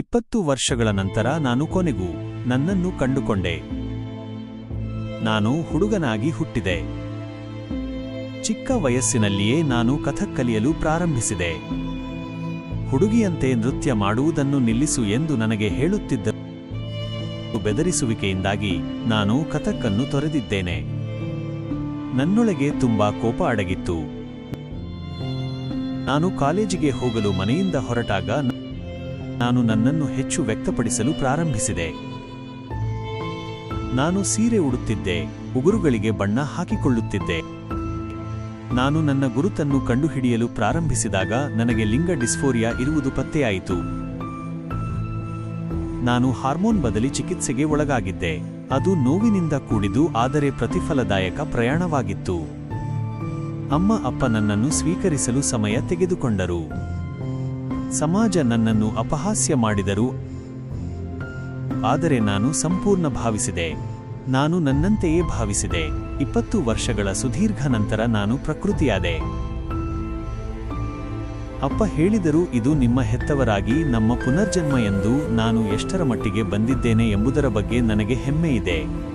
ಇಪ್ಪತ್ತು ವರ್ಷಗಳ ನಂತರ ನಾನು ಕೊನೆಗೂ ನನ್ನನ್ನು ಕಂಡುಕೊಂಡೆ. ನಾನು ಹುಡುಗನಾಗಿ ಹುಟ್ಟಿದೆ. ಚಿಕ್ಕ ವಯಸ್ಸಿನಲ್ಲಿಯೇ ನಾನು ಕಥಕ್ ಕಲಿಯಲು ಪ್ರಾರಂಭಿಸಿದೆ. ಹುಡುಗಿಯಂತೆ ನೃತ್ಯ ಮಾಡುವುದನ್ನು ನಿಲ್ಲಿಸು ಎಂದು ನನಗೆ ಹೇಳುತ್ತಿದ್ದ ಬೆದರಿಸುವಿಕೆಯಿಂದಾಗಿ ನಾನು ಕಥಕ್ಕನ್ನು ತೊರೆದಿದ್ದೇನೆ. ನನ್ನೊಳಗೆ ತುಂಬಾ ಕೋಪ ಅಡಗಿತ್ತು. ನಾನು ಕಾಲೇಜಿಗೆ ಹೋಗಲು ಮನೆಯಿಂದ ಹೊರಟಾಗ ನಾನು ನನ್ನನ್ನು ಹೆಚ್ಚು ವ್ಯಕ್ತಪಡಿಸಲು ಪ್ರಾರಂಭಿಸಿದೆ. ನಾನು ಸೀರೆ ಉಡುತ್ತಿದ್ದೆ, ಉಗುರುಗಳಿಗೆ ಬಣ್ಣ ಹಾಕಿಕೊಳ್ಳುತ್ತಿದ್ದೆ. ನಾನು ನನ್ನ ಗುರುತನ್ನು ಕಂಡುಹಿಡಿಯಲು ಪ್ರಾರಂಭಿಸಿದಾಗ ನನಗೆ ಲಿಂಗ ಡಿಸ್ಫೋರಿಯಾ ಇರುವುದು ಪತ್ತೆಯಾಯಿತು. ನಾನು ಹಾರ್ಮೋನ್ ಬದಲಿ ಚಿಕಿತ್ಸೆಗೆ ಒಳಗಾಗಿದ್ದೆ, ಅದು ನೋವಿನಿಂದ ಕೂಡಿದು ಆದರೆ ಪ್ರತಿಫಲದಾಯಕ ಪ್ರಯಾಣವಾಗಿತ್ತು. ಅಮ್ಮ, ಅಪ್ಪ ನನ್ನನ್ನು ಸ್ವೀಕರಿಸಲು ಸಮಯ ತೆಗೆದುಕೊಂಡರು. ಸಮಾಜ ನನ್ನನ್ನು ಅಪಹಾಸ್ಯ ಮಾಡಿದರು. ಆದರೆ ನಾನು ಸಂಪೂರ್ಣ ಭಾವಿಸಿದೆ. ನಾನು ನನ್ನಂತೆಯೇ ಭಾವಿಸಿದೆ. ಇಪ್ಪತ್ತು ವರ್ಷಗಳ ಸುದೀರ್ಘ ನಂತರ ನಾನು ಪ್ರಕೃತಿಯಾದೆ. ಅಪ್ಪ ಹೇಳಿದರು, ಇದು ನಿಮ್ಮ ಹೆತ್ತವರಾಗಿ, ನಮ್ಮ ಪುನರ್ಜನ್ಮ ಎಂದು ನಾನು ಎಷ್ಟರ ಮಟ್ಟಿಗೆ ಬಂದಿದ್ದೇನೆ ಎಂಬುದರ ಬಗ್ಗೆ ನನಗೆ ಹೆಮ್ಮೆ ಇದೆ.